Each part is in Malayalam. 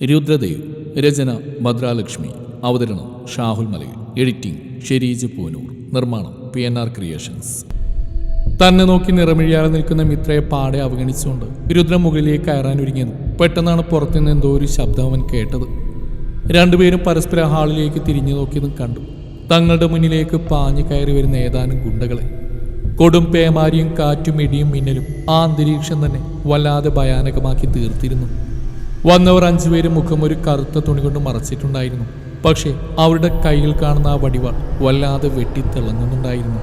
രുദ്രദേവ് രചന ഭദ്രാലക്ഷ്മി അവതരണം ഷാഹുൽ മലയിൽ എഡിറ്റിംഗ് ഷെരീജ് പൂനൂർ നിർമ്മാണം പി എൻ ആർ ക്രിയേഷൻസ്. തന്നെ നോക്കി നിറമിഴിയാതെ നിൽക്കുന്ന മിത്രയെ പാടെ അവഗണിച്ചുകൊണ്ട് രുദ്രൻ മുകളിലേക്ക് കയറാൻ ഒരുങ്ങിയത്. പെട്ടെന്നാണ് പുറത്തുനിന്ന് എന്തോ ഒരു ശബ്ദം അവൻ കേട്ടത്. രണ്ടുപേരും പരസ്പര ഹാളിലേക്ക് തിരിഞ്ഞു നോക്കിയതും കണ്ടു. തങ്ങളുടെ മുന്നിലേക്ക് പാഞ്ഞു കയറി വരുന്ന ഏതാനും ഗുണ്ടകളെ. കൊടും പേമാരിയും കാറ്റും ഇടിയും മിന്നലും ആ അന്തരീക്ഷം തന്നെ വല്ലാതെ ഭയാനകമാക്കി തീർത്തിരുന്നു. വന്നവർ അഞ്ചുപേരും മുഖം ഒരു കറുത്ത തുണി കൊണ്ട് മറച്ചിട്ടുണ്ടായിരുന്നു. പക്ഷേ അവരുടെ കയ്യിൽ കാണുന്ന ആ വടിവാൾ വല്ലാതെ വെട്ടിത്തിളങ്ങുന്നുണ്ടായിരുന്നു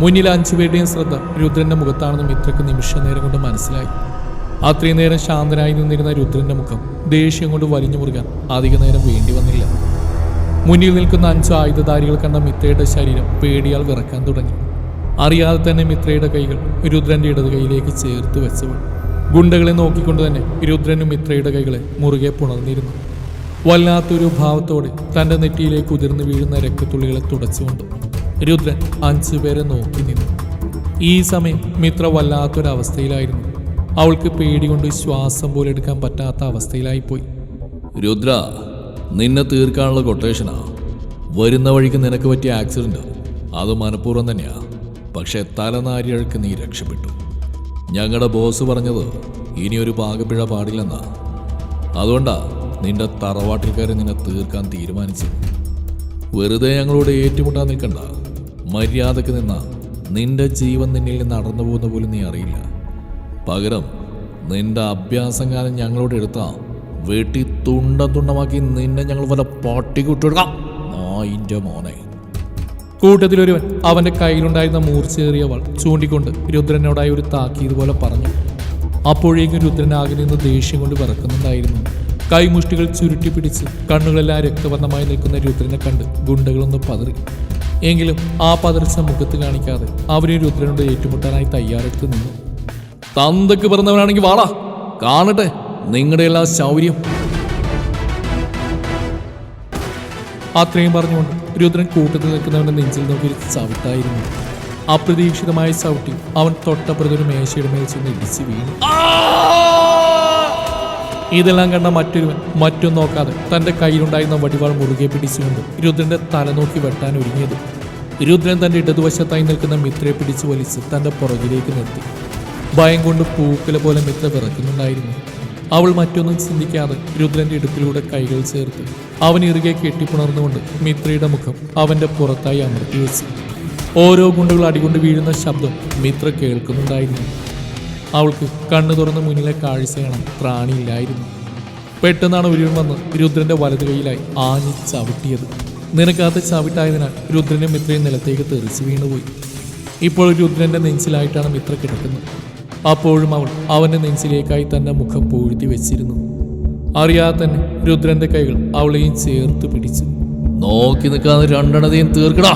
മുന്നിൽ അഞ്ചുപേരുടെയും ശ്രദ്ധ രുദ്രന്റെ മുഖത്താണെന്ന് മിത്രക്ക് നിമിഷ നേരം കൊണ്ട് മനസ്സിലായി. അത്രയും നേരം ശാന്തനായി നിന്നിരുന്ന രുദ്രന്റെ മുഖം ദേഷ്യം കൊണ്ട് വലിഞ്ഞു മുറുകാൻ അധിക നേരം വേണ്ടി വന്നില്ല. മുന്നിൽ നിൽക്കുന്ന അഞ്ച് ആയുധധാരികൾ കണ്ട മിത്രയുടെ ശരീരം പേടിയാൽ വിറക്കാൻ തുടങ്ങി. അറിയാതെ തന്നെ മിത്രയുടെ കൈകൾ രുദ്രന്റെ ഇടത് കൈയിലേക്ക് ചേർത്ത് വെച്ചവൾ ഗുണ്ടകളെ നോക്കിക്കൊണ്ട് തന്നെ രുദ്രനും മിത്രയുടെ കൈകളെ മുറുകെ പുണർന്നിരുന്നു. വല്ലാത്തൊരു ഭാവത്തോടെ തന്റെ നെറ്റിയിലേക്ക് ഉതിർന്നു വീഴുന്ന രക്തത്തുള്ളികളെ തുടച്ചുകൊണ്ട് രുദ്രൻ അഞ്ചു പേരെ നോക്കി നിന്നു. ഈ സമയം മിത്ര വല്ലാത്തൊരവസ്ഥയിലായിരുന്നു. അവൾക്ക് പേടി കൊണ്ട് ശ്വാസം പോലെ എടുക്കാൻ പറ്റാത്ത അവസ്ഥയിലായിപ്പോയി. രുദ്ര നിന്നെ തീർക്കാനുള്ള കൊട്ടേഷനാ വരുന്ന വഴിക്ക് നിനക്ക് പറ്റിയ ആക്സിഡന്റ് അത് മനഃപൂർവം തന്നെയാ. പക്ഷേ തലനാരിഴക്ക് നീ രക്ഷപ്പെട്ടു. ഞങ്ങളുടെ ബോസ് പറഞ്ഞത് ഇനിയൊരു പാകപ്പിഴ പാടില്ലെന്നാ. അതുകൊണ്ടാ നിന്റെ തറവാട്ടിൽക്കാരെ നിന്നെ തീർക്കാൻ തീരുമാനിച്ചു വെറുതെ ഞങ്ങളോട് ഏറ്റുമുട്ടാൻ നിൽക്കണ്ട. മര്യാദയ്ക്ക് നിന്ന നിന്റെ ജീവൻ നിന്നിൽ നിന്ന് നടന്നു പോകുന്ന പോലും നീ അറിയില്ല. പകരം നിന്റെ അഭ്യാസം കാലം ഞങ്ങളോട് എടുത്താ വെട്ടി തുണ്ട തുണ്ടമാക്കി നിന്നെ ഞങ്ങൾ വല്ല ആ നായിന്റെ മോനെ. കൂട്ടത്തിലൊരുവൻ അവന്റെ കയ്യിലുണ്ടായിരുന്ന മൂർച്ചയേറിയ വൾ ചൂണ്ടിക്കൊണ്ട് രുദ്രനോടായി ഒരു താക്കീത് പോലെ പറഞ്ഞു. അപ്പോഴേക്കും രുദ്രൻ ആകെ നിന്ന് ദേഷ്യം കൊണ്ട് വിറക്കുന്നുണ്ടായിരുന്നു. കൈമുഷ്ടികൾ ചുരുട്ടി പിടിച്ച് കണ്ണുകളെല്ലാം രക്തവർണമായി നിൽക്കുന്ന രുദ്രനെ കണ്ട് ഗുണ്ടകളൊന്ന് പതറി. എങ്കിലും ആ പതർച്ച മുഖത്ത് കാണിക്കാതെ അവരെ രുദ്രനോട് ഏറ്റുമുട്ടാനായി തയ്യാറെടുത്ത് നിന്നു. തന്തക്ക് പറഞ്ഞവനാണെങ്കിൽ വാളാ കാണട്ടെ നിങ്ങളുടെ എല്ലാ ശൗര്യം. അത്രയും പറഞ്ഞുകൊണ്ട് രുദ്രൻ കൂട്ടത്തിൽ നിൽക്കുന്നവന്റെ നെഞ്ചിൽ നോക്കി ചവിട്ടായിരുന്നു. അപ്രതീക്ഷിതമായ ചവിട്ടി അവൻ തൊട്ടപ്പുറത്തൊരു മേശയുടെ മേൽ ചെന്ന് വീണു. ഇതെല്ലാം കണ്ട മറ്റൊരുവൻ മറ്റൊന്നും നോക്കാതെ തന്റെ കയ്യിലുണ്ടായിരുന്ന വടിവാൾ മുറുകെ പിടിച്ചുകൊണ്ട് രുദ്രന്റെ തല നോക്കി വെട്ടാൻ ഒരുങ്ങിയത്. രുദ്രൻ തന്റെ ഇടതുവശത്തായി നിൽക്കുന്ന മിത്രയെ പിടിച്ചു വലിച്ച് തന്റെ പുറകിലേക്ക് നിർത്തി. ഭയം കൊണ്ട് പൂക്കല പോലെ മിത്ര വിറക്കുന്നുണ്ടായിരുന്നു അവൾ മറ്റൊന്നും ചിന്തിക്കാതെ രുദ്രന്റെ ഇടുപ്പിലൂടെ കൈകൾ ചേർത്ത് അവൻ ഇറുകെ കെട്ടിപ്പുണർന്നുകൊണ്ട് മിത്രയുടെ മുഖം അവന്റെ പുറത്തായി അമർത്തി വെച്ചു. ഓരോ ഗുണ്ടുകൾ അടികൊണ്ട് വീഴുന്ന ശബ്ദം മിത്ര കേൾക്കുന്നുണ്ടായിരുന്നു. അവൾക്ക് കണ്ണു തുറന്ന് മുന്നിലെ കാഴ്ച കാണാൻ പ്രാണിയില്ലായിരുന്നു. പെട്ടെന്നാണ് ഉരുൾ വന്ന് രുദ്രന്റെ വലതു കൈയിലായി ആഞ്ഞി ചവിട്ടിയത്. നിനക്കാത്ത ചവിട്ടായതിനാൽ രുദ്രനും മിത്രയും നിലത്തേക്ക് തെറിച്ച് വീണുപോയി. ഇപ്പോൾ രുദ്രന്റെ നെഞ്ചിലായിട്ടാണ് മിത്ര കിടക്കുന്നത്. അപ്പോഴും അവൾ അവന്റെ നെഞ്ചിലേക്കായി തന്റെ മുഖം പൂഴ്ത്തി വെച്ചിരുന്നു. അറിയാതെ തന്നെ രുദ്രന്റെ കൈകൾ അവളെയും ചേർത്ത് പിടിച്ചു. നോക്കി നിൽക്കാതെ രണ്ടെണ്ണതയും തീർക്കടാ.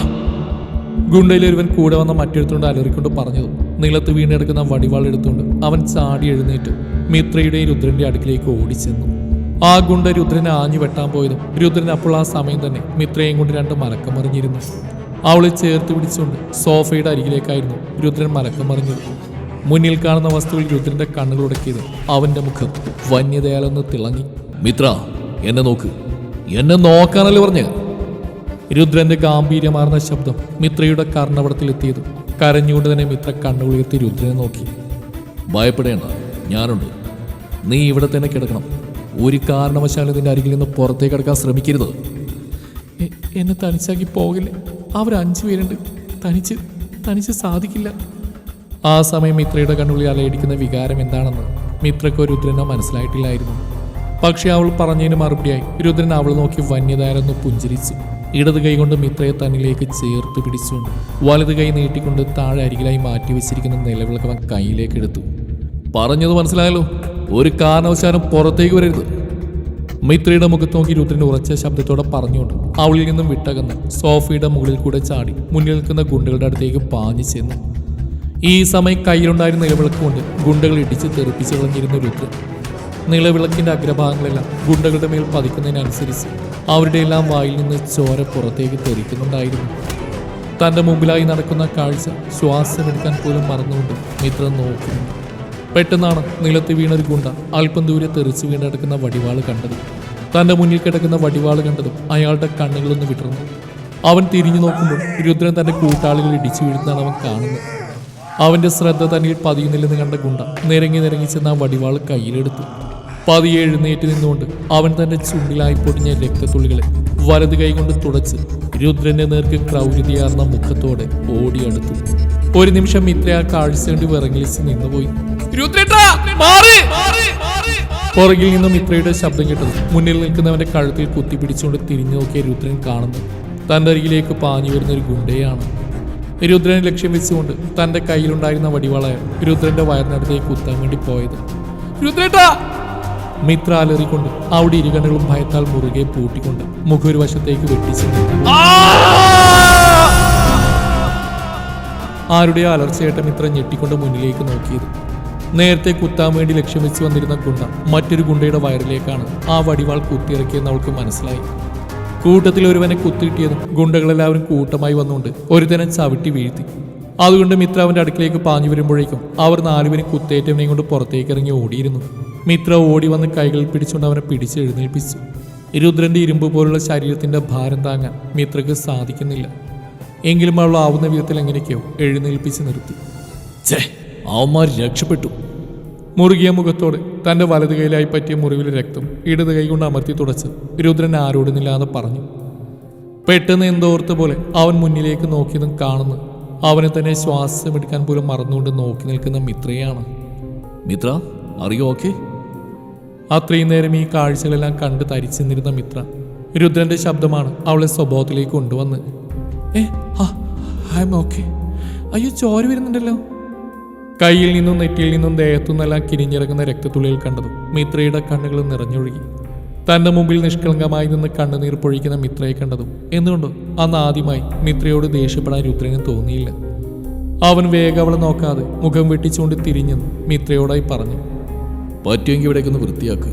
ഗുണ്ടയിലൊരുവൻ കൂടെ വന്ന മറ്റെടുത്തുകൊണ്ട് അലറിക്കൊണ്ട് പറഞ്ഞതും നിലത്ത് വീണെടുക്കുന്ന വടിവാൾ എടുത്തുകൊണ്ട് അവൻ ചാടി എഴുന്നേറ്റ്. മിത്രയുടെയും രുദ്രന്റെ അടുക്കിലേക്ക് ഓടിച്ചെന്നു. ആ ഗുണ്ട രുദ്രനെ ആഞ്ഞു വെട്ടാൻ പോയതും രുദ്രൻ അപ്പോൾ ആ സമയം തന്നെ മിത്രയും കൊണ്ട് രണ്ട് മലക്കം മറിഞ്ഞിരുന്നു അവളെ ചേർത്ത് പിടിച്ചുകൊണ്ട് സോഫയുടെ അരികിലേക്കായിരുന്നു രുദ്രൻ മലക്കം മറിഞ്ഞത് മുന്നിൽ കാണുന്ന വസ്തുവിൽ രുദ്രന്റെ കണ്ണുകളുടക്കിയത് അവന്റെ മുഖം വന്യതയാലൊന്ന് തിളങ്ങി. മിത്ര എന്നെ നോക്ക്. എന്നെ നോക്കാനല്ലേ പറഞ്ഞ്? രുദ്രന്റെ ഗാംഭീര്യമാർന്ന ശബ്ദം മിത്രയുടെ കർണപടത്തിലെത്തിയത് കരഞ്ഞുകൊണ്ട് തന്നെ മിത്ര കണ്ണുകളുയർത്തി രുദ്രനെ നോക്കി. ഭയപ്പെടേണ്ട ഞാനുണ്ട്. നീ ഇവിടെ തന്നെ കിടക്കണം. ഒരു കാരണവശാലും ഇതിന്റെ അരികിൽ നിന്ന് പുറത്തേക്ക് കിടക്കാൻ ശ്രമിക്കരുത്. എന്നെ തനിച്ചാക്കി പോകില്ല. അവർ അഞ്ചു പേരുണ്ട് തനിച്ച് തനിച്ച് സാധിക്കില്ല. ആ സമയം മിത്രയുടെ കണ്ണുള്ളിൽ അലയടിക്കുന്ന വികാരം എന്താണെന്ന് മിത്രയ്ക്ക് രുദ്രനോ മനസ്സിലായിട്ടില്ലായിരുന്നു. പക്ഷെ അവൾ പറഞ്ഞതിന് മറുപടിയായി രുദ്രൻ അവൾ നോക്കി വന്യതാരെന്ന് പുഞ്ചിരിച്ചു ഇടത് കൈ കൊണ്ട് മിത്രയെ തന്നിലേക്ക് ചേർത്ത് പിടിച്ചുകൊണ്ട് വലത് കൈ നീട്ടിക്കൊണ്ട് താഴെ അരികിലായി മാറ്റി വെച്ചിരിക്കുന്ന നിലവിളക്ക് അവൻ കൈയിലേക്ക് എടുത്തു. പറഞ്ഞത് മനസ്സിലായല്ലോ? ഒരു കാരണവശാലും പുറത്തേക്ക് വരരുത്. മിത്രയുടെ മുഖത്ത് നോക്കി രുദ്രൻ ഉറച്ച ശബ്ദത്തോടെ പറഞ്ഞുകൊണ്ട് അവളിൽ നിന്നും വിട്ടകന്ന് സോഫയുടെ മുകളിൽ കൂടെ ചാടി മുന്നിൽ നിൽക്കുന്ന ഗുണ്ടകളുടെ അടുത്തേക്ക് പാഞ്ഞു ചെന്നു. ഈ സമയം കയ്യിലുണ്ടായിരുന്ന നിലവിളക്ക് കൊണ്ട് ഗുണ്ടകൾ ഇടിച്ച് തെറിപ്പിച്ച് കളഞ്ഞിരുന്ന രുദ്രൻ നിലവിളക്കിന്റെ അഗ്രഭാഗങ്ങളെല്ലാം ഗുണ്ടകളുടെ മേൽ പതിക്കുന്നതിനനുസരിച്ച് അവരുടെ എല്ലാം വായിൽ നിന്ന് ചോര പുറത്തേക്ക് തെറിക്കുന്നുണ്ടായിരുന്നു. തന്റെ മുമ്പിലായി നടക്കുന്ന കാഴ്ച ശ്വാസമെടുക്കാൻ പോലും മറന്നുകൊണ്ട് മിത്രൻ നോക്കുന്നു പെട്ടെന്നാണ് നിലത്ത് വീണൊരു ഗുണ്ട അല്പം ദൂരെ തെറിച്ച് വീണ്ടെടുക്കുന്ന വടിവാൾ കണ്ടത്. തന്റെ മുന്നിൽ കിടക്കുന്ന വടിവാൾ കണ്ടതും അയാളുടെ കണ്ണുകളൊന്ന് വിടർന്നു. അവൻ തിരിഞ്ഞു നോക്കുമ്പോൾ രുദ്രൻ തന്റെ കൂട്ടാളികൾ ഇടിച്ചു വീഴുന്നതാണ് അവൻ കാണുന്നത് അവന്റെ ശ്രദ്ധ തന്നിൽ പതിയുന്നില്ലെന്ന് കണ്ട ഗുണ്ട നിരങ്ങി നിരങ്ങി ചെന്ന ആ വടിവാൾ കയ്യിലെടുത്തു. പതിയെ എഴുന്നേറ്റ് നിന്നുകൊണ്ട് അവൻ തന്റെ ചുണ്ടിലായി പൊടിഞ്ഞ രക്തത്തുള്ളികളെ വലത് കൈകൊണ്ട് തുടച്ച് രുദ്രന്റെ നേർക്ക് ക്രൗര്യതയാർന്ന മുഖത്തോടെ ഓടിയടുത്തു ഒരു നിമിഷം മിത്ര ആ കാഴ്ച കണ്ട് വിറങ്ങിലിച്ച് നിന്നുപോയി. പുറകിൽ നിന്നും ഇത്രയുടെ ശബ്ദം കേട്ടത് മുന്നിൽ നിൽക്കുന്നവന്റെ കഴുത്തിൽ കുത്തിപ്പിടിച്ചുകൊണ്ട് തിരിഞ്ഞു നോക്കിയ രുദ്രൻ കാണുന്നു. തന്റെ അരികിലേക്ക് പാഞ്ഞു വരുന്ന ഒരു ഗുണ്ടയാണ്. രുദ്രനെ ലക്ഷ്യം വെച്ചുകൊണ്ട് തന്റെ കയ്യിലുണ്ടായിരുന്ന വടിവാളായ രുദ്രന്റെ വയറിനടുത്തേക്ക് കുത്താൻ വേണ്ടി പോയത്. രുദ്രേട്ടാ മിത്ര അലറിക്കൊണ്ട് അവിടെ ഇരുകണ്ണുകളും ഭയത്താൽ മുറുകെ പൂട്ടിക്കൊണ്ട് മുഖം ഒരു വശത്തേക്ക് വെട്ടിച്ചു ആരുടെ അലർച്ചയേട്ട മിത്ര ഞെട്ടിക്കൊണ്ട് മുന്നിലേക്ക് നോക്കിയത്. നേരത്തെ കുത്താൻ വേണ്ടി ലക്ഷ്യം വെച്ച് വന്നിരുന്ന ഗുണ്ട മറ്റൊരു ഗുണ്ടയുടെ വയറിലേക്കാണ് ആ വടിവാൾ കുത്തിയിറക്കിയെന്ന് അവൾക്ക് മനസ്സിലായി. കൂട്ടത്തിൽ ഒരുവനെ കുത്തിയിട്ടിയതും ഗുണ്ടകളെല്ലാവരും കൂട്ടമായി വന്നുകൊണ്ട് ഒരുതരം ചവിട്ടി വീഴ്ത്തി. അതുകൊണ്ട് മിത്ര അവന്റെ അടുക്കിലേക്ക് പാഞ്ഞു വരുമ്പോഴേക്കും അവർ നാലുപേരും കുത്തേറ്റവനെയും കൊണ്ട് പുറത്തേക്ക് ഇറങ്ങി ഓടിയിരുന്നു. മിത്ര ഓടി വന്ന് കൈകളിൽ പിടിച്ചുകൊണ്ട് അവനെ പിടിച്ച് എഴുന്നേൽപ്പിച്ചു. രുദ്രന്റെ ഇരുമ്പ് പോലുള്ള ശരീരത്തിന്റെ ഭാരം താങ്ങാൻ മിത്രയ്ക്ക് സാധിക്കുന്നില്ല. എങ്കിലും അവൾ ആവുന്ന വിധത്തിൽ എങ്ങനെയൊക്കെയോ എഴുന്നേൽപ്പിച്ച് നിർത്തി. ചേ അവന്മാർ രക്ഷപ്പെട്ടു. മുറുകിയ മുഖത്തോടെ തന്റെ വലത് കൈയിലായി പറ്റിയ മുറിവിലെ രക്തം ഇടത് കൈ കൊണ്ട് അമർത്തി തുടച്ച് രുദ്രൻ ആരോടുന്നില്ലാതെ പറഞ്ഞു. പെട്ടെന്ന് എന്തോർത്ത പോലെ അവൻ മുന്നിലേക്ക് നോക്കിയതും കാണുന്നു. അവനെ തന്നെ ശ്വാസമെടുക്കാൻ പോലും മറന്നുകൊണ്ട് നോക്കി നിൽക്കുന്ന മിത്രയാണ്. മിത്ര അറിയോ ഓക്കെ? അത്രയും നേരം ഈ കാഴ്ചകളെല്ലാം കണ്ട് തരിച്ചു നിന്നിരുന്ന മിത്ര രുദ്രന്റെ ശബ്ദമാണ് അവളെ സ്വഭാവത്തിലേക്ക് കൊണ്ടുവന്ന്. ഏ ഐ എം ഓക്കെ. അയ്യോ ചോര വരുന്നുണ്ടല്ലോ. കയ്യിൽ നിന്നും നെറ്റിയിൽ നിന്നും ദേഹത്തു നിന്നെല്ലാം കിരിഞ്ഞിറങ്ങുന്ന രക്തത്തുള്ളികൾ കണ്ടതും മിത്രയുടെ കണ്ണുകൾ നിറഞ്ഞൊഴുകി. തന്റെ മുമ്പിൽ നിഷ്കളങ്കമായി നിന്ന് കണ്ണുനീർ പൊഴിക്കുന്ന മിത്രയെ കണ്ടതും എന്തുകൊണ്ടോ അന്ന് ആദ്യമായി മിത്രയോട് ദേഷ്യപ്പെടാൻ രുദ്രന് തോന്നിയില്ല. അവൻ വേഗം അവളെ നോക്കാതെ മുഖം വെട്ടിച്ചുകൊണ്ട് തിരിഞ്ഞെന്ന് മിത്രയോടായി പറഞ്ഞു പറ്റുമെങ്കിൽ ഇവിടേക്കൊന്ന് വൃത്തിയാക്ക്.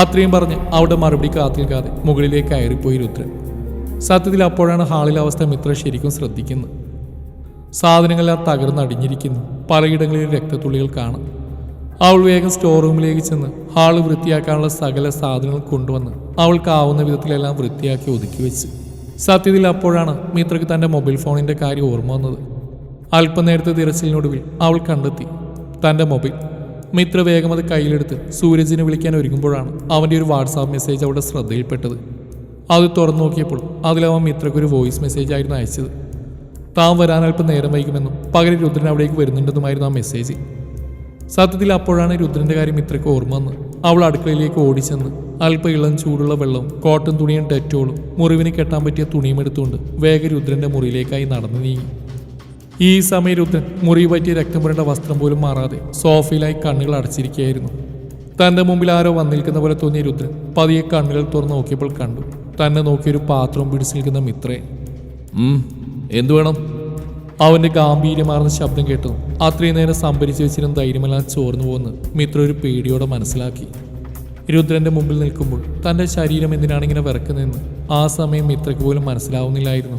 അത്രയും പറഞ്ഞ് അവിടെ മറുപടി കാത്തിൽക്കാതെ മുകളിലേക്ക് കയറിപ്പോയി രുദ്രൻ. സത്യത്തിൽ അപ്പോഴാണ് ഹാളിലെ അവസ്ഥ മിത്ര ശരിക്കും ശ്രദ്ധിക്കുന്നത്. സാധനങ്ങളെല്ലാം തകർന്നടിഞ്ഞിരിക്കുന്നു പലയിടങ്ങളിൽ രക്തത്തുള്ളികൾ കാണാം. അവൾ വേഗം സ്റ്റോർ റൂമിലേക്ക് ചെന്ന് ഹാൾ വൃത്തിയാക്കാനുള്ള സകല സാധനങ്ങൾ കൊണ്ടുവന്ന് അവൾക്കാവുന്ന വിധത്തിലെല്ലാം വൃത്തിയാക്കി ഒതുക്കി വെച്ച്. സത്യത്തിൽ അപ്പോഴാണ് മിത്രയ്ക്ക് തന്റെ മൊബൈൽ ഫോണിന്റെ കാര്യം ഓർമ്മ വന്നത്. അല്പനേരത്തെ തിരച്ചിലിനൊടുവിൽ അവൾ കണ്ടെത്തി. തന്റെ മൊബൈൽ മിത്ര വേഗം അത് കയ്യിലെടുത്ത് സൂരജിനെ വിളിക്കാൻ ഒരുങ്ങുമ്പോഴാണ് അവന്റെ ഒരു വാട്സാപ്പ് മെസ്സേജ് അവിടെ ശ്രദ്ധയിൽപ്പെട്ടത്. അത് തുറന്നു നോക്കിയപ്പോൾ അതിലവൻ മിത്രയ്ക്കൊരു വോയിസ് മെസ്സേജ് ആയിരുന്നു അയച്ചത്. താൻ വരാൻ അല്പം നേരം വൈകുമെന്നും പകരം രുദ്രൻ അവിടേക്ക് വരുന്നുണ്ടെന്നുമായിരുന്നു ആ മെസ്സേജ് സത്യത്തിൽ അപ്പോഴാണ് രുദ്രന്റെ കാര്യം ഇത്രയ്ക്ക് ഓർമ്മ വന്ന് അവൾ അടുക്കളയിലേക്ക് ഓടിച്ചെന്ന് അല്പം ഇളം ചൂടുള്ള വെള്ളവും കോട്ടൺ തുണിയും ഡെറ്റോളും മുറിവിന് കെട്ടാൻ പറ്റിയ തുണിയും എടുത്തുകൊണ്ട് വേഗ രുദ്രന്റെ മുറിയിലേക്കായി നടന്നു നീങ്ങി. ഈ സമയം രുദ്രൻ മുറി പറ്റിയ രക്തം പുരണ്ട വസ്ത്രം പോലും മാറാതെ സോഫയിലായി കണ്ണുകൾ അടച്ചിരിക്കുകയായിരുന്നു. തന്റെ മുമ്പിൽ ആരോ വന്നിരിക്കുന്ന പോലെ തോന്നിയ രുദ്രൻ പതിയെ കണ്ണുകൾ തുറന്ന് നോക്കിയപ്പോൾ കണ്ടു. തന്നെ നോക്കിയൊരു പാത്രവും പിടിച്ചു നിൽക്കുന്ന മിത്രയെ. ഉം, എന്തു വേണം? അവന്റെ ഗാംഭീര്യമാർന്ന ശബ്ദം കേട്ടു അത്രയും നേരം സംഭരിച്ചു വെച്ചിരുന്ന ധൈര്യമെല്ലാം ചോർന്നു പോകുന്നു മിത്ര ഒരു പേടിയോടെ മനസ്സിലാക്കി. രുദ്രന്റെ മുമ്പിൽ നിൽക്കുമ്പോൾ തന്റെ ശരീരം എന്തിനാണ് ഇങ്ങനെ വിറക്കുന്നതെന്ന് ആ സമയം മിത്രയ്ക്ക് പോലും മനസ്സിലാവുന്നില്ലായിരുന്നു.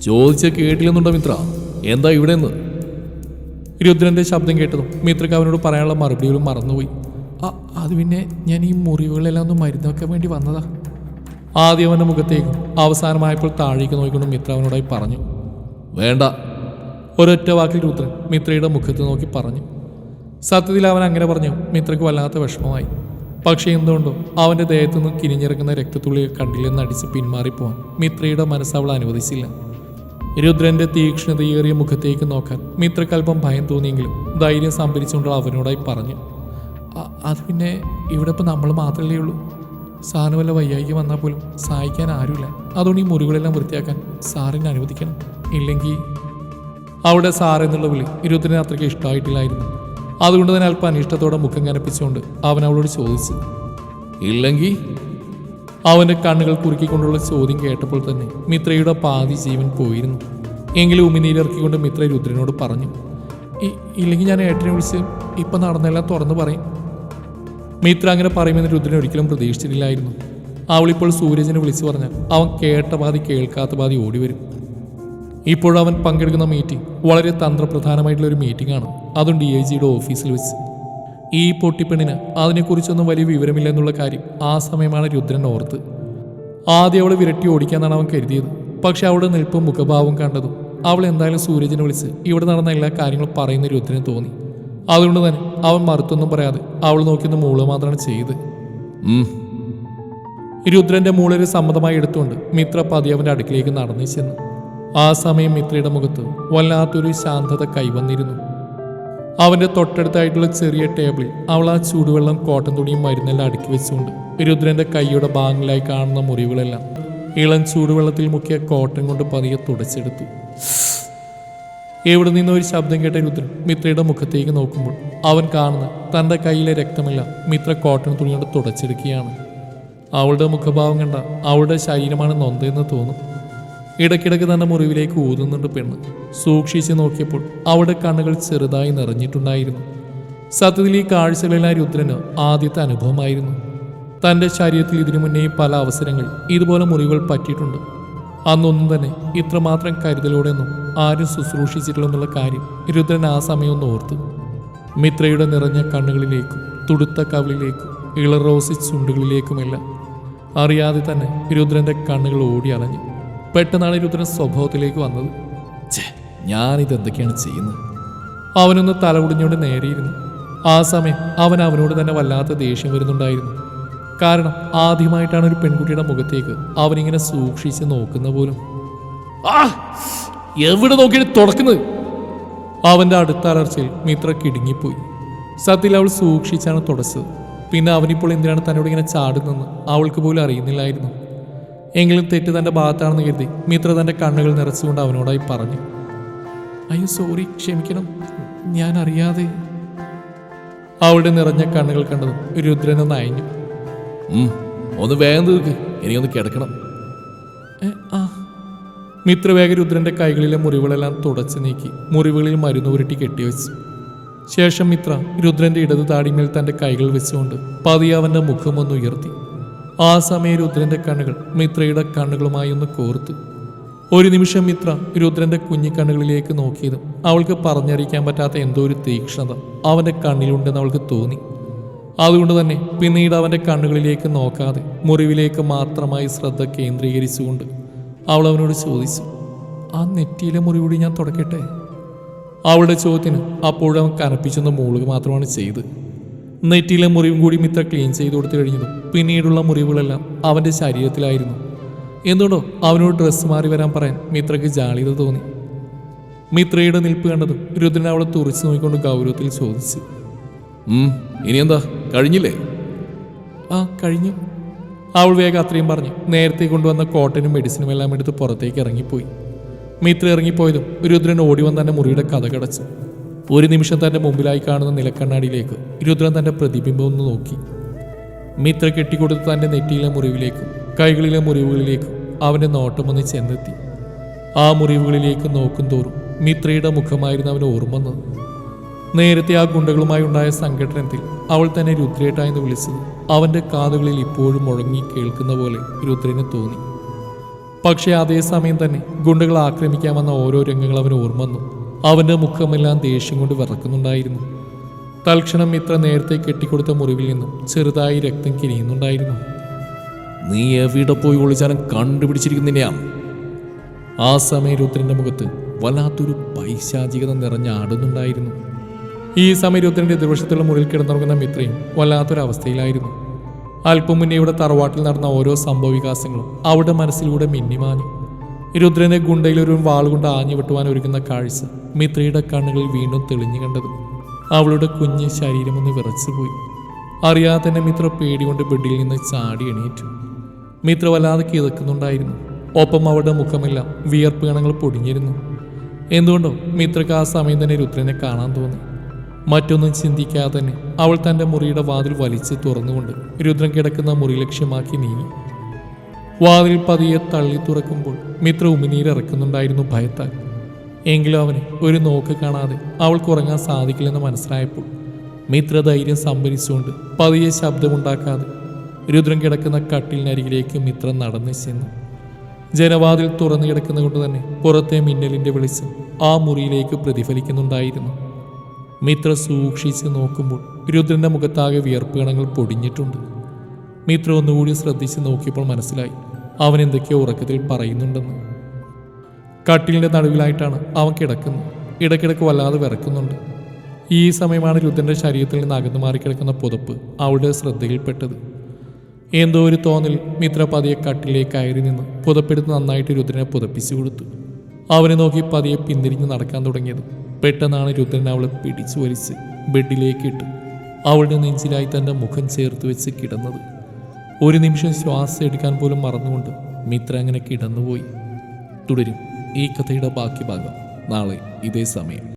ചോദിച്ച കേട്ടില്ലെന്നുണ്ടോ മിത്ര? എന്താ ഇവിടെ നിന്ന് രുദ്രന്റെ ശബ്ദം കേട്ടതും മിത്രക്ക് അവനോട് പറയാനുള്ള മറുപടികളും മറന്നുപോയി. "അ- അത് പിന്നെ ഞാൻ ഈ മുറിവുകളെല്ലാം ഒന്ന് മരുന്നൊക്കെ വേണ്ടി വന്നതാ. ആദ്യം അവന്റെ മുഖത്തേക്കും അവസാനമായപ്പോൾ താഴേക്ക് നോക്കിക്കൊണ്ട് മിത്ര അവനോടായി പറഞ്ഞു വേണ്ട. ഒരൊറ്റ വാക്കിൽ രുദ്രൻ മിത്രയുടെ മുഖത്ത് നോക്കി പറഞ്ഞു. സത്യത്തിൽ അവൻ അങ്ങനെ പറഞ്ഞു മിത്രയ്ക്ക് വല്ലാത്ത വിഷമമായി. പക്ഷേ എന്തുകൊണ്ടോ അവന്റെ ദേഹത്തു നിന്ന് കിനിഞ്ഞിറങ്ങുന്ന രക്തത്തുള്ളികൾ കണ്ടില്ലെന്ന് അടിച്ച് പിന്മാറിപ്പോവാൻ മിത്രയുടെ മനസ്സ് അവൾ അനുവദിച്ചില്ല. രുദ്രന്റെ തീക്ഷ്ണതയേറിയ മുഖത്തേക്ക് നോക്കാൻ മിത്രക്കൽപ്പം ഭയം തോന്നിയെങ്കിലും ധൈര്യം സംഭരിച്ചുകൊണ്ട് അവനോടായി പറഞ്ഞു "അ- അത് പിന്നെ ഇവിടെ ഇപ്പം നമ്മൾ മാത്രമല്ലേ ഉള്ളൂ? സാറിന് വല്ല വയ്യായിക്ക് വന്നാൽ പോലും സഹായിക്കാൻ ആരുമില്ല. അതുകൊണ്ട് ഈ മുറികളെല്ലാം വൃത്തിയാക്കാൻ സാറിനെ അനുവദിക്കണം. ഇല്ലെങ്കിൽ അവിടെ സാർ എന്നുള്ള വിളി ഇരുപത്തിരണ്ട് അത്രയ്ക്ക് ഇഷ്ടമായിട്ടില്ലായിരുന്നു. അതുകൊണ്ട് തന്നെ അല്പം അനിഷ്ടത്തോടെ മുഖം കനപ്പിച്ചുകൊണ്ട് അവൻ അവളോട് ചോദിച്ചു. ഇല്ലെങ്കിൽ അവന്റെ കണ്ണുകൾ കുറുക്കിക്കൊണ്ടുള്ള ചോദ്യം കേട്ടപ്പോൾ തന്നെ മിത്രയുടെ പാതി ജീവൻ പോയിരുന്നു. എങ്കിലും ഉമിനീരിറക്കിക്കൊണ്ട് മിത്ര രുദ്രനോട് പറഞ്ഞു "ഇ- ഇല്ലെങ്കിൽ ഞാൻ ഏട്ടനെ വിളിച്ച് ഇപ്പം നടന്നെല്ലാം തുറന്നു പറയും. മിത്ര അങ്ങനെ പറയുമെന്ന് രുദ്രൻ ഒരിക്കലും പ്രതീക്ഷിച്ചിട്ടില്ലായിരുന്നു. അവളിപ്പോൾ സൂരജിനെ വിളിച്ചു പറഞ്ഞാൽ അവൻ കേട്ട പാതി കേൾക്കാത്ത പാതി ഓടി വരും. ഇപ്പോഴവൻ പങ്കെടുക്കുന്ന മീറ്റിംഗ് വളരെ തന്ത്രപ്രധാനമായിട്ടുള്ള ഒരു മീറ്റിംഗ് ആണ്. അതും ഡി ഐ ജിയുടെ ഓഫീസിൽ വെച്ച്. ഈ പൊട്ടിപ്പെണ്ണിന് അതിനെക്കുറിച്ചൊന്നും വലിയ വിവരമില്ല എന്നുള്ള കാര്യം ആ സമയമാണ് രുദ്രൻ ഓർത്ത്. ആദ്യം അവളെ വിരട്ടി ഓടിക്കാന്നാണ് അവൻ കരുതിയത്. പക്ഷെ അവളുടെ നിൽപ്പും മുഖഭാവം കണ്ടതും അവൾ എന്തായാലും സൂരജിനെ വിളിച്ച് ഇവിടെ നടന്ന എല്ലാ കാര്യങ്ങളും പറയുന്ന രുദ്രന് തോന്നി. അതുകൊണ്ട് തന്നെ അവൻ മറുത്തൊന്നും പറയാതെ അവൾ നോക്കിയൊന്ന് മൂൾ മാത്രമാണ് ചെയ്ത് രുദ്രന്റെ മൂളൊരു സമ്മതമായി എടുത്തുകൊണ്ട് മിത്ര പതി അവന്റെ അടുക്കിലേക്ക് നടന്നു ചെന്നു. ആ സമയം മിത്രയുടെ മുഖത്ത് വല്ലാത്തൊരു ശാന്തത കൈവന്നിരുന്നു. അവന്റെ തൊട്ടടുത്തായിട്ടുള്ള ചെറിയ ടേബിളിൽ അവൾ ആ ചൂടുവെള്ളം കോട്ടൻ തുണിയും മരുന്നെല്ലാം അടുക്കി വെച്ചുകൊണ്ട് രുദ്രന്റെ കൈയുടെ ഭാഗങ്ങളിലായി കാണുന്ന മുറിവുകളെല്ലാം ഇളം ചൂടുവെള്ളത്തിൽ മുക്കിയ കോട്ടൻ കൊണ്ട് പതിയെ തുടച്ചെടുത്തു. എവിടെ നിന്ന് ഒരു ശബ്ദം കേട്ട രുദ്രൻ മിത്രയുടെ മുഖത്തേക്ക് നോക്കുമ്പോൾ അവൻ കാണുന്ന തന്റെ കയ്യിലെ രക്തമെല്ലാം മിത്ര കോട്ടൺ തുണിയോട് തുടച്ചെടുക്കുകയാണ് അവളുടെ മുഖഭാവം കണ്ട അവളുടെ ശരീരമാണ് നൊന്തെന്ന് തോന്നും. ഇടയ്ക്കിടയ്ക്ക് തന്റെ മുറിവിലേക്ക് ഊതുന്നുണ്ട് പെണ്ണ്. സൂക്ഷിച്ച് നോക്കിയപ്പോൾ അവളുടെ കണ്ണുകൾ ചെറുതായി നിറഞ്ഞിട്ടുണ്ടായിരുന്നു. സത്യത്തിൽ ഈ കാഴ്ചകളെല്ലാം രുദ്രന് ആദ്യത്തെ അനുഭവമായിരുന്നു. തന്റെ ശരീരത്തിൽ ഇതിനു മുന്നേ പല അവസരങ്ങൾ ഇതുപോലെ മുറിവുകൾ പറ്റിയിട്ടുണ്ട്. അന്നൊന്നും തന്നെ ഇത്രമാത്രം കരുതലോടെയൊന്നും ആരും ശുശ്രൂഷിച്ചിട്ടില്ലെന്നുള്ള കാര്യം രുദ്രൻ ആ സമയം ഓർത്തു. മിത്രയുടെ നിറഞ്ഞ കണ്ണുകളിലേക്കും തുടുത്ത കവിളിലേക്കും ഇളറോസി ചുണ്ടുകളിലേക്കുമെല്ലാം അറിയാതെ തന്നെ രുദ്രന്റെ കണ്ണുകൾ ഓടി അലഞ്ഞു. പെട്ടെന്നാണ് രുദ്രൻ സ്വഭാവത്തിലേക്ക് വന്നത്. ഞാനിത് എന്തൊക്കെയാണ് ചെയ്യുന്നത്? അവനൊന്ന് തലകുടിഞ്ഞുകൊണ്ട് നേരെയിരുന്നു. ആ സമയം അവൻ അവനോട് തന്നെ വല്ലാത്ത ദേഷ്യം വരുന്നുണ്ടായിരുന്നു. കാരണം ആദ്യമായിട്ടാണ് ഒരു പെൺകുട്ടിയുടെ മുഖത്തേക്ക് അവനിങ്ങനെ സൂക്ഷിച്ച് നോക്കുന്ന പോലും. ആ എവിടെ നോക്കിയിട്ട് തുടക്കുന്നത്? അവന്റെ അടുത്ത അലർച്ചയിൽ മിത്ര കിടുങ്ങിപ്പോയി. സത്യത്തിൽ അവൾ സൂക്ഷിച്ചാണ് തുടച്ചത്. പിന്നെ അവനിപ്പോൾ എന്തിനാണ് തന്നോട് ഇങ്ങനെ ചാടുന്നതെന്ന് അവൾക്ക് പോലും അറിയുന്നില്ലായിരുന്നു. എങ്കിലും തെറ്റ് തന്റെ ഭാഗത്താണെന്ന് കരുതി മിത്ര തന്റെ കണ്ണുകൾ നിറച്ചുകൊണ്ട് അവനോടായി പറഞ്ഞു. അയ്യോ സോറി ക്ഷമിക്കണം. ഞാൻ അറിയാതെ അവളുടെ നിറഞ്ഞ കണ്ണുകൾ കണ്ടതും രുദ്രനൊന്ന് അയഞ്ഞു ഒന്ന് വേഗം തീർക്ക്. എനിക്കൊന്ന് കിടക്കണം. ആ. കൈകളിലെ മുറിവുകളെല്ലാം തുടച്ചു നീക്കി മുറിവുകളിൽ മരുന്ന് ഉരുട്ടി കെട്ടിവെച്ചു ശേഷം മിത്ര രുദ്രന്റെ ഇടത് താടിമേൽ തന്റെ കൈകൾ വെച്ചുകൊണ്ട് പതിയെ അവന്റെ മുഖം ഒന്ന് ഉയർത്തി. ആ സമയം രുദ്രന്റെ കണ്ണുകൾ മിത്രയുടെ കണ്ണുകളുമായി ഒന്ന് കോർത്തു. ഒരു നിമിഷം മിത്ര രുദ്രന്റെ കുഞ്ഞിക്കണ്ണുകളിലേക്ക് നോക്കിയതും അവൾക്ക് പറഞ്ഞറിയിക്കാൻ പറ്റാത്ത എന്തോ ഒരു തീക്ഷ്ണത അവന്റെ കണ്ണിലുണ്ടെന്ന് അവൾക്ക് തോന്നി. അതുകൊണ്ട് തന്നെ പിന്നീട് അവന്റെ കണ്ണുകളിലേക്ക് നോക്കാതെ മുറിവിലേക്ക് മാത്രമായി ശ്രദ്ധ കേന്ദ്രീകരിച്ചുകൊണ്ട് അവൾ അവനോട് ചോദിച്ചു ആ നെറ്റിയിലെ മുറിവൂടി ഞാൻ തുടക്കട്ടെ? അവളുടെ ചോദ്യത്തിന് അപ്പോഴവൻ കനപ്പിച്ചെന്ന് മൂളുക മാത്രമാണ് ചെയ്ത് നെറ്റിയിലെ മുറിവും കൂടി മിത്ര ക്ലീൻ ചെയ്ത് കൊടുത്തു കഴിഞ്ഞതും പിന്നീടുള്ള മുറിവുകളെല്ലാം അവന്റെ ശരീരത്തിലായിരുന്നു. എന്തുകൊണ്ടോ അവനോട് ഡ്രസ്സ് മാറി വരാൻ പറയാൻ മിത്രയ്ക്ക് ജാളിത തോന്നി. മിത്രയുടെ നിൽപ്പ് കണ്ടതും രുദ്രൻ അവളെ തുറച്ചു നോക്കിക്കൊണ്ട് ഗൗരവത്തിൽ ചോദിച്ചു ഇനി എന്താ കഴിഞ്ഞില്ലേ? ആ കഴിഞ്ഞു. അവൾ വേഗം അത്രയും പറഞ്ഞു. നേരത്തെ കൊണ്ടുവന്ന കോട്ടനും മെഡിസിനും എല്ലാം എടുത്ത് പുറത്തേക്ക് ഇറങ്ങിപ്പോയി. മിത്ര ഇറങ്ങിപ്പോയതും രുദ്രൻ ഓടി വന്ന് തന്റെ മുറിയുടെ കഥ കടച്ചു. ഒരു നിമിഷം തന്റെ മുമ്പിലായി കാണുന്ന നിലക്കണ്ണാടിയിലേക്ക് രുദ്രൻ തന്റെ പ്രതിബിംബം ഒന്ന് നോക്കി. മിത്ര കെട്ടിക്കൊടുത്ത് തന്റെ നെറ്റിയിലെ മുറിവിലേക്കും കൈകളിലെ മുറിവുകളിലേക്കും അവന്റെ നോട്ടം ഒന്ന് ചെന്നെത്തി. ആ മുറിവുകളിലേക്ക് നോക്കും തോറും മിത്രയുടെ മുഖമായിരുന്നു അവന് ഓർമ്മ നേരത്തെ ആ ഗുണ്ടകളുമായി ഉണ്ടായ സംഘടനത്തിൽ അവൾ തന്നെ രുദ്രേട്ട എന്ന് വിളിച്ചത്. അവന്റെ കാതുകളിൽ ഇപ്പോഴും മുഴങ്ങി കേൾക്കുന്ന പോലെ രുദ്രന് തോന്നി. പക്ഷേ അതേസമയം തന്നെ ഗുണ്ടകൾ ആക്രമിക്കാൻ വന്ന ഓരോ രംഗങ്ങൾ അവന് ഓർമ്മ വന്നു. അവന്റെ മുഖമെല്ലാം ദേഷ്യം കൊണ്ട് വിറക്കുന്നുണ്ടായിരുന്നു. തൽക്ഷണം ഇത്ര നേരത്തെ കെട്ടിക്കൊടുത്ത മുറിവിൽ നിന്നും ചെറുതായി രക്തം കിരിയുന്നുണ്ടായിരുന്നു. നീ എവിടെ പോയി ഒളിച്ചാലും കണ്ടുപിടിച്ചിരിക്കുന്നില്ല ആ സമയം രുദ്രന്റെ മുഖത്ത് വല്ലാത്തൊരു പൈശാചികത നിറഞ്ഞ ആടുന്നുണ്ടായിരുന്നു. ഈ സമയം ഇരുപത്തിരണ്ട് എതിർവശത്തുള്ള മുറിയിൽ കിടന്നുറങ്ങുന്ന മിത്രയും വല്ലാത്തൊരവസ്ഥയിലായിരുന്നു. അല്പം മുന്നേ ഇവിടെ തറവാട്ടിൽ നടന്ന ഓരോ സംഭവവികാസങ്ങളും അവളുടെ മനസ്സിലൂടെ മിന്നിമാഞ്ഞു. രുദ്രനെ ഗുണ്ടയിൽ ഒരു വാളുകൊണ്ട് ആഞ്ഞു വെട്ടുവാൻ ഒരുക്കുന്ന കാഴ്ച മിത്രയുടെ കണ്ണുകളിൽ വീണ്ടും തെളിഞ്ഞു കണ്ടത്. അവളുടെ കുഞ്ഞ് ശരീരമൊന്ന് വിറച്ചുപോയി. അറിയാതെ തന്നെ മിത്ര പേടികൊണ്ട് ബെഡിൽ നിന്ന് ചാടി എണീറ്റു. മിത്ര വല്ലാതെ കിതക്കുന്നുണ്ടായിരുന്നു. ഒപ്പം അവളുടെ മുഖമെല്ലാം വിയർപ്പ് കണങ്ങൾ പൊടിഞ്ഞിരുന്നു. എന്തുകൊണ്ടോ മിത്രക്ക് ആ സമയം തന്നെ രുദ്രനെ കാണാൻ തോന്നി. മറ്റൊന്നും ചിന്തിക്കാതെ തന്നെ അവൾ തന്റെ മുറിയുടെ വാതിൽ വലിച്ച് തുറന്നുകൊണ്ട് രുദ്രൻ കിടക്കുന്ന മുറി ലക്ഷ്യമാക്കി നീങ്ങി. വാതിൽ പതിയെ തള്ളി തുറക്കുമ്പോൾ മിത്ര ഉമിനീരിറക്കുന്നുണ്ടായിരുന്നു ഭയത്താൽ. എങ്കിലും അവന് ഒരു നോക്ക് കാണാതെ അവൾക്ക് ഉറങ്ങാൻ സാധിക്കില്ലെന്ന് മനസ്സിലായപ്പോൾ മിത്ര ധൈര്യം സംഭരിച്ചുകൊണ്ട് പതിയെ ശബ്ദമുണ്ടാക്കാതെ രുദ്രൻ കിടക്കുന്ന കട്ടിലിനരികിലേക്ക് മിത്ര നടന്നു ചെന്നു. ജനവാതിൽ തുറന്നു കിടക്കുന്നതുകൊണ്ട് തന്നെ പുറത്തെ മിന്നലിന്റെ വെളിച്ചം ആ മുറിയിലേക്ക് പ്രതിഫലിക്കുന്നുണ്ടായിരുന്നു. മിത്ര സൂക്ഷിച്ച് നോക്കുമ്പോൾ രുദ്രന്റെ മുഖത്താകെ വിയർപ്പീണങ്ങൾ പൊടിഞ്ഞിട്ടുണ്ട്. മിത്ര ഒന്നുകൂടി ശ്രദ്ധിച്ച് നോക്കിയപ്പോൾ മനസ്സിലായി അവൻ എന്തൊക്കെയോ ഉറക്കത്തിൽ പറയുന്നുണ്ടെന്ന്. കട്ടിലിന്റെ നടുവിലായിട്ടാണ് അവൻ കിടക്കുന്നത്. ഇടയ്ക്കിടയ്ക്ക് വല്ലാതെ വിറക്കുന്നുണ്ട്. ഈ സമയമാണ് രുദ്രന്റെ ശരീരത്തിൽ നിന്ന് അകന്നു മാറിക്കിടക്കുന്ന പുതപ്പ് അവളുടെ ശ്രദ്ധയിൽപ്പെട്ടത്. എന്തോ ഒരു തോന്നൽ മിത്ര പതിയെ കട്ടിലേക്ക് കയറി നിന്ന് പുതപ്പെടുത്ത് നന്നായിട്ട് രുദ്രനെ പുതപ്പിച്ചു കൊടുത്തു. അവനെ നോക്കി പതിയെ പിന്തിരിഞ്ഞ് നടക്കാൻ തുടങ്ങിയത്. പെട്ടെന്നാണ് രുദ്രൻ അവളെ പിടിച്ചു വലിച്ച് ബെഡിലേക്ക് ഇട്ടു അവളുടെ നെഞ്ചിലായി തന്റെ മുഖം ചേർത്ത് വെച്ച് കിടന്നത്. ഒരു നിമിഷം ശ്വാസം എടുക്കാൻ പോലും മറന്നുകൊണ്ട് മിത്ര അങ്ങനെ കിടന്നുപോയി. തുടരും ഈ കഥയുടെ ബാക്കി ഭാഗം. നാളെ ഇതേ സമയം.